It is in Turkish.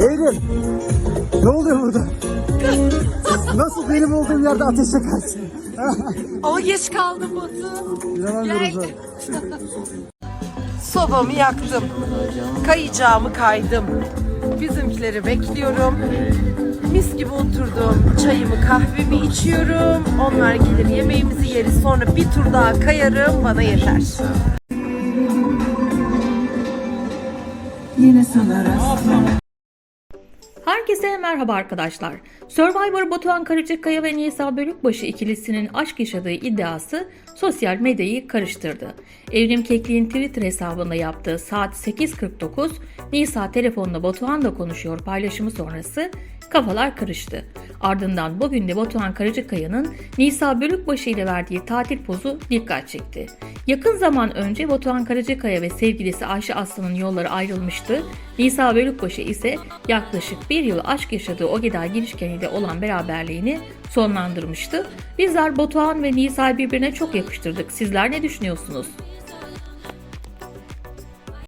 Sevgilim. Ne oluyor burada? Nasıl benim olduğum yerde ateş yakarsın? Ama geç kaldım Batu. İnanamıyorum Gel. sana. Sobamı yaktım. Kayacağımı kaydım. Bizimkileri bekliyorum. Mis gibi oturdum. Çayımı kahvemi içiyorum. Onlar gelir yemeğimizi yeriz. Sonra bir tur daha kayarım. Bana yeter. Herkese merhaba arkadaşlar. Survivor Batuhan Karacakaya ve Nisa Bölükbaşı ikilisinin aşk yaşadığı iddiası sosyal medyayı karıştırdı. Evrim Kekli'nin Twitter hesabında yaptığı saat 8.49 Nisa telefonla Batuhan'la konuşuyor paylaşımı sonrası kafalar karıştı. Ardından bugün de Batuhan Karacakaya'nın Nisa Bölükbaşı ile verdiği tatil pozu dikkat çekti. Yakın zaman önce Batuhan Karacakaya ve sevgilisi Ayşe Aslan'ın yolları ayrılmıştı. Nisa Bölükbaşı ise yaklaşık bir yıl aşk yaşadığı Ogeda girişkeniyle olan beraberliğini sonlandırmıştı. Bizler Batuhan ve Nisa'yı birbirine çok yakıştırdık. Sizler ne düşünüyorsunuz?